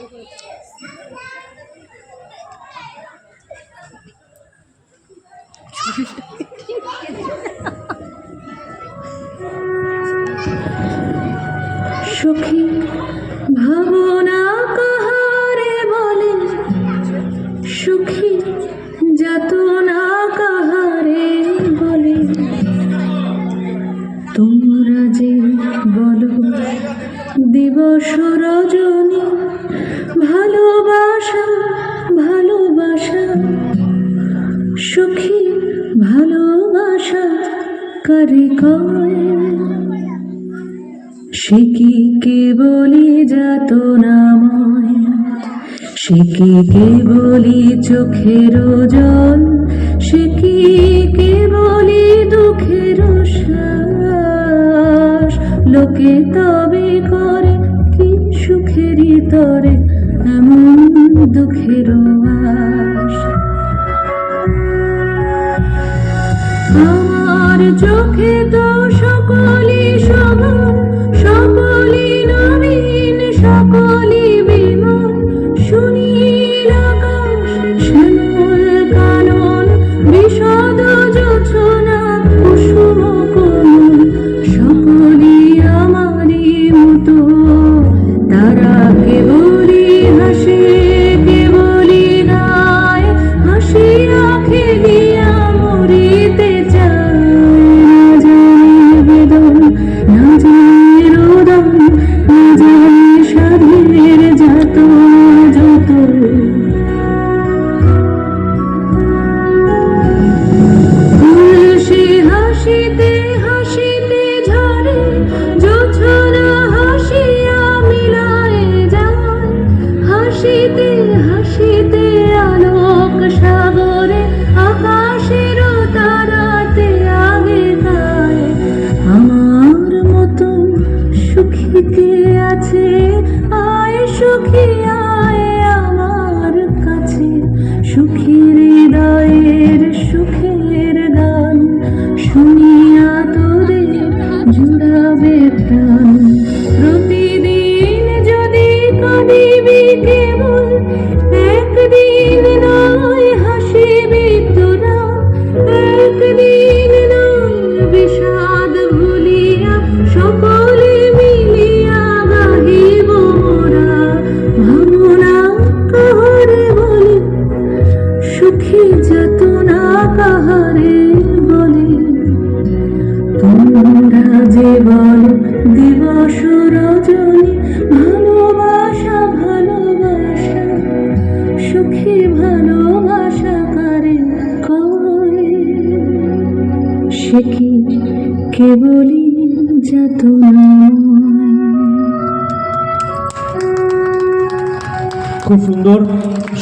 সুখী ভাবনা কাহারে বলে? সুখী যাতনা কাহারে বলে? তোমরা যে বলো দিবস রজনী ভালোবাসা কারে সে কি কেবলি যাত নাময়? সে কি কেবলি চোখের জল? সে কি বলি দুঃখের লোকে তবে করে কি সুখেরই তরে? এমন দুঃখের আশ আমার চোখে তো সকলি সমান সকলি নবীন সকলি সুখীর হৃদয়ের সুখের যে বলো দিবস রজনী, ভালোবাসা ভালোবাসা, সুখী, ভালোবাসা কারে সে কি কেবলই যত খুব সুন্দর।